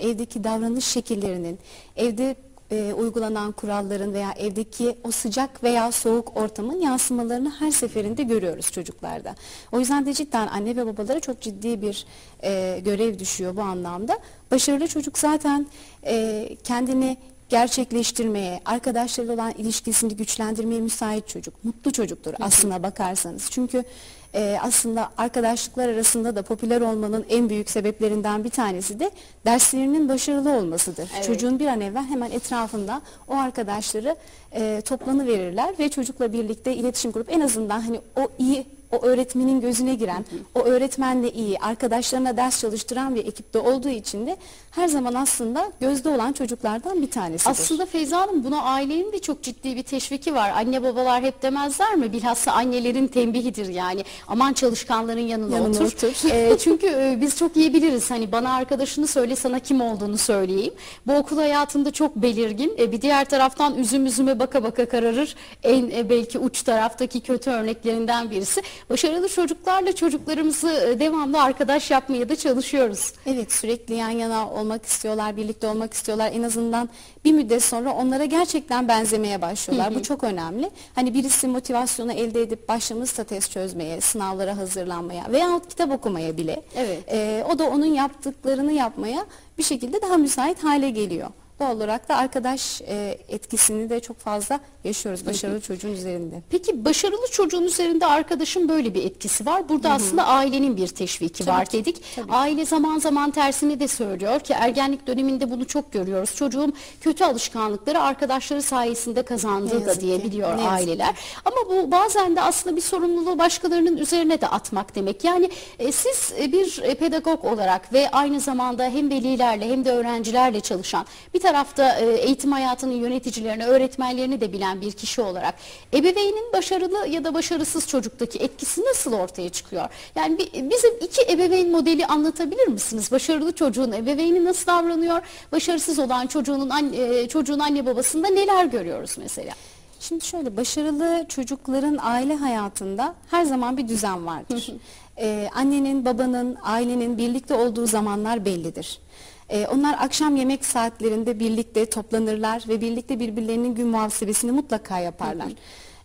Evdeki davranış şekillerinin, evde e, uygulanan kuralların veya evdeki o sıcak veya soğuk ortamın yansımalarını her seferinde görüyoruz çocuklarda. O yüzden de cidden anne ve babalara çok ciddi bir e, görev düşüyor bu anlamda. Başarılı çocuk zaten e, kendini gerçekleştirmeye, arkadaşlarıyla olan ilişkisini güçlendirmeye müsait çocuk. Mutlu çocuktur aslına bakarsanız. Çünkü e, aslında arkadaşlıklar arasında da popüler olmanın en büyük sebeplerinden bir tanesi de derslerinin başarılı olmasıdır. Evet. Çocuğun bir an evvel hemen etrafında o arkadaşları e, toplanı verirler ve çocukla birlikte iletişim kurup en azından hani o iyi o öğretmenin gözüne giren, o öğretmenle iyi, arkadaşlarına ders çalıştıran bir ekipte olduğu için de her zaman aslında gözde olan çocuklardan bir tanesidir. Aslında Feyza Hanım buna ailenin de çok ciddi bir teşviki var. Anne babalar hep demezler mi? Bilhassa annelerin tembihidir yani. Aman çalışkanların yanına, Yanına otur. otur. E, çünkü e, biz çok iyi biliriz. Hani bana arkadaşını söyle sana kim olduğunu söyleyeyim. Bu okul hayatında çok belirgin. E, bir diğer taraftan üzüm üzüme baka baka kararır. En e, belki uç taraftaki kötü örneklerinden birisi. Başarılı çocuklarla çocuklarımızı e, devamlı arkadaş yapmaya da çalışıyoruz. Evet sürekli yan yana olmak istiyorlar, birlikte olmak istiyorlar. En azından bir müddet sonra onlara gerçekten benzemeye başlıyorlar. Bu çok önemli. Hani birisi motivasyonu elde edip başlamışsa test çözmeye, sınavlara hazırlanmaya veyahut kitap okumaya bile. Evet. e, o da onun yaptıklarını yapmaya bir şekilde daha müsait hale geliyor. Doğal olarak da arkadaş e, etkisini de çok fazla yaşıyoruz başarılı çocuğun üzerinde. Peki başarılı çocuğun üzerinde arkadaşın böyle bir etkisi var. Burada aslında ailenin bir teşviki var ki, dedik. tabii. Aile zaman zaman tersini de söylüyor ki ergenlik döneminde bunu çok görüyoruz. Çocuğum kötü alışkanlıkları arkadaşları sayesinde kazandığı da diyebiliyor ki, aileler. Ama bu bazen de aslında bir sorumluluğu başkalarının üzerine de atmak demek. Yani e, siz e, bir e, pedagog olarak ve aynı zamanda hem velilerle hem de öğrencilerle çalışan bir tarafta e, eğitim hayatının yöneticilerini, öğretmenlerini de bilen bir kişi olarak ebeveynin başarılı ya da başarısız çocuktaki etkisi nasıl ortaya çıkıyor? Yani bi- bize iki ebeveyn modeli anlatabilir misiniz? Başarılı çocuğun ebeveyni nasıl davranıyor? Başarısız olan çocuğunun e, çocuğun anne babasında neler görüyoruz mesela? Şimdi şöyle başarılı çocukların aile hayatında her zaman bir düzen vardır. Ee, annenin, babanın, ailenin birlikte olduğu zamanlar bellidir. Ee, onlar akşam yemek saatlerinde birlikte toplanırlar ve birlikte birbirlerinin gün muhasebesini mutlaka yaparlar.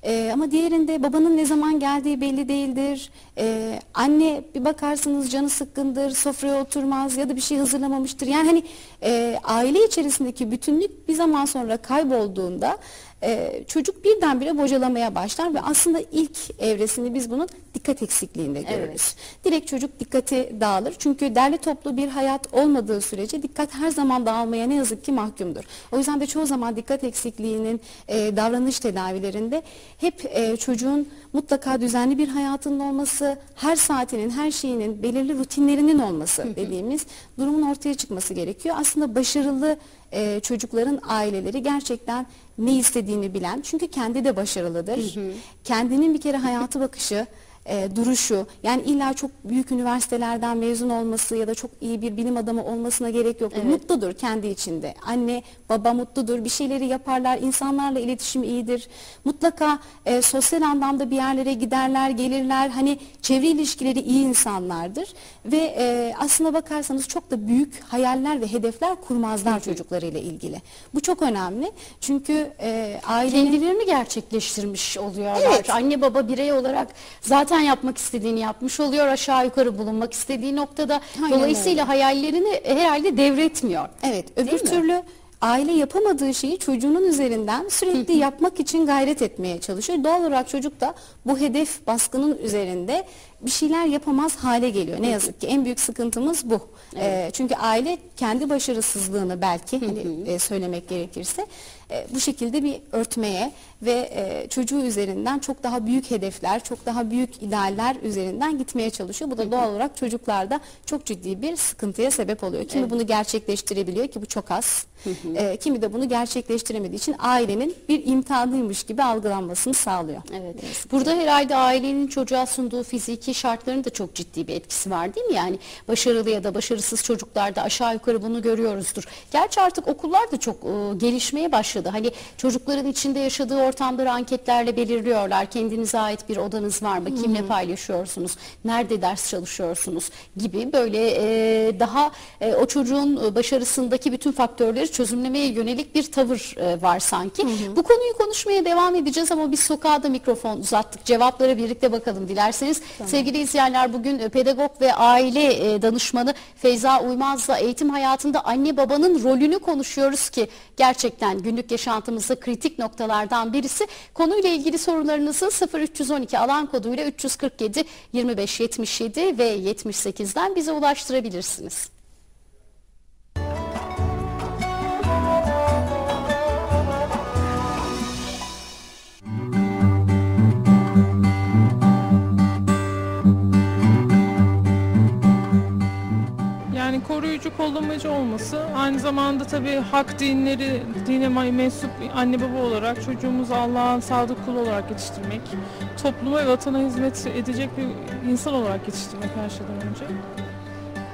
Ee, ama diğerinde babanın ne zaman geldiği belli değildir. Ee, anne bir bakarsınız canı sıkkındır, sofraya oturmaz ya da bir şey hazırlamamıştır. Yani hani e, aile içerisindeki bütünlük bir zaman sonra kaybolduğunda e, çocuk birdenbire bocalamaya başlar ve aslında ilk evresini biz bunun dikkat eksikliğinde görürüz. Direkt çocuk dikkati dağılır. Çünkü derli toplu bir hayat olmadığı sürece dikkat her zaman dağılmaya ne yazık ki mahkumdur. O yüzden de çoğu zaman dikkat eksikliğinin e, davranış tedavilerinde hep e, çocuğun mutlaka düzenli bir hayatının olması, her saatinin, her şeyinin belirli rutinlerinin olması dediğimiz durumun ortaya çıkması gerekiyor. Aslında başarılı e, çocukların aileleri gerçekten ne istediğini bilen çünkü kendi de başarılıdır. Kendinin bir kere hayatı bakışı, e, duruşu yani illa çok büyük üniversitelerden mezun olması ya da çok iyi bir bilim adamı olmasına gerek yoktur. Mutludur kendi içinde. Anne baba mutludur. Bir şeyleri yaparlar. insanlarla iletişim iyidir. Mutlaka e, sosyal anlamda bir yerlere giderler, gelirler. Hani çevre ilişkileri iyi insanlardır ve e, aslına bakarsanız çok da büyük hayaller ve hedefler kurmazlar çocuklarıyla ilgili. Bu çok önemli. Çünkü e, ailenin kendilerini gerçekleştirmiş oluyorlar. Evet. Anne baba birey olarak zaten yapmak istediğini yapmış oluyor. Aşağı yukarı bulunmak istediği noktada. Aynen Dolayısıyla hayallerini herhalde devretmiyor. Evet, öbür Değil mi? türlü aile yapamadığı şeyi çocuğunun üzerinden sürekli yapmak için gayret etmeye çalışıyor. Doğal olarak çocuk da bu hedef baskının üzerinde bir şeyler yapamaz hale geliyor. Ne yazık ki en büyük sıkıntımız bu. Ee, çünkü aile kendi başarısızlığını belki hani, e, söylemek gerekirse e, bu şekilde bir örtmeye ve e, çocuğu üzerinden çok daha büyük hedefler, çok daha büyük idealler üzerinden gitmeye çalışıyor. Bu da doğal olarak çocuklarda çok ciddi bir sıkıntıya sebep oluyor. Kimi bunu gerçekleştirebiliyor ki bu çok az. E, kimi de bunu gerçekleştiremediği için ailenin bir imtihanıymış gibi algılanmasını sağlıyor. Evet. Burada herhalde ailenin çocuğa sunduğu fiziki fiziki şartların da çok ciddi bir etkisi var değil mi? Yani başarılı ya da başarısız çocuklarda aşağı yukarı bunu görüyoruzdur. Gerçi artık okullar da çok e, gelişmeye başladı. Hani çocukların içinde yaşadığı ortamları anketlerle belirliyorlar. Kendinize ait bir odanız var mı? Kimle paylaşıyorsunuz? Nerede ders çalışıyorsunuz? Gibi böyle e, daha e, o çocuğun başarısındaki bütün faktörleri çözümlemeye yönelik bir tavır e, var sanki. Bu konuyu konuşmaya devam edeceğiz ama biz sokağa da mikrofon uzattık. Cevaplara birlikte bakalım dilerseniz. Sevgili izleyenler bugün e, pedagog ve aile e, danışmanı Feyza Uymaz'la eğitim hayatında anne babanın rolünü konuşuyoruz ki gerçekten günlük yaşantımızda kritik noktalardan birisi. Konuyla ilgili sorularınızı 0312 alan koduyla 347 25 77 ve 78'den bize ulaştırabilirsiniz. Koruyucu, kollamacı olması aynı zamanda tabii hak dinleri, dine mensup anne baba olarak çocuğumuzu Allah'ın sadık kulu olarak yetiştirmek, topluma ve vatana hizmet edecek bir insan olarak yetiştirmek her şeyden önce.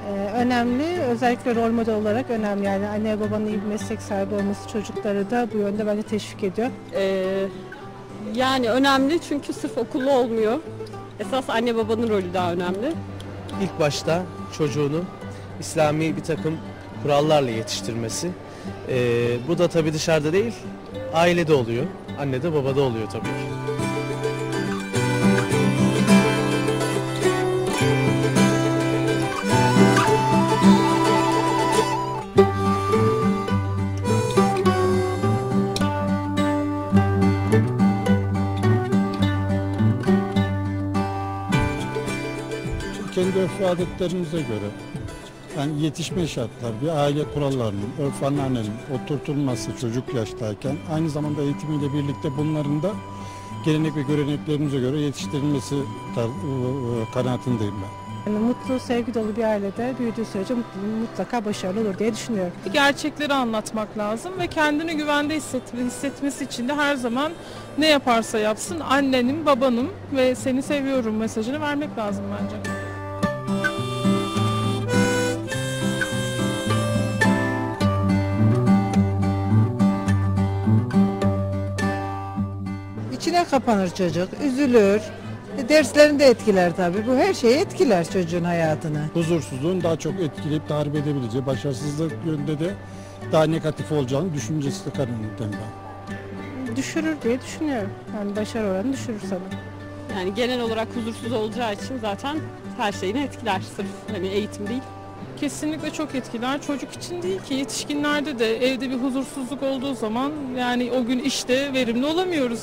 Ee, önemli. Özellikle rol model olarak önemli. Yani anne babanın iyi bir meslek sahibi olması çocukları da bu yönde bence teşvik ediyor. Ee, yani önemli çünkü sırf okullu olmuyor. Esas anne babanın rolü daha önemli. İlk başta çocuğunu İslami bir takım kurallarla yetiştirmesi. Ee, bu da tabii dışarıda değil, ailede oluyor. Annede babada oluyor tabii ki. kendi örf adetlerimize göre yani yetişme şartlar, bir aile kurallarının, örf anneannenin oturtulması çocuk yaştayken aynı zamanda eğitimiyle birlikte bunların da gelenek ve göreneklerimize göre yetiştirilmesi tar- ıı, kanaatindeyim ben. Yani mutlu, sevgi dolu bir ailede büyüdüğü sürece mutlu- mutlaka başarılı olur diye düşünüyorum. Gerçekleri anlatmak lazım ve kendini güvende hisset, hissetmesi için de her zaman ne yaparsa yapsın annenin, babanın ve seni seviyorum mesajını vermek lazım bence. İçine kapanır çocuk, üzülür. E, Derslerini de etkiler tabii. Bu her şeyi etkiler çocuğun hayatını. Huzursuzluğun daha çok etkileyip tahrip edebileceği, başarısızlık yönde de daha negatif olacağını düşüncesi de kanaatindeyim ben. Düşürür diye düşünüyorum. Yani başarı oranı düşürür sanırım. Yani genel olarak huzursuz olacağı için zaten her şeyini etkiler. Sırf hani eğitim değil. Kesinlikle çok etkiler. Çocuk için değil ki yetişkinlerde de evde bir huzursuzluk olduğu zaman yani o gün işte verimli olamıyoruz.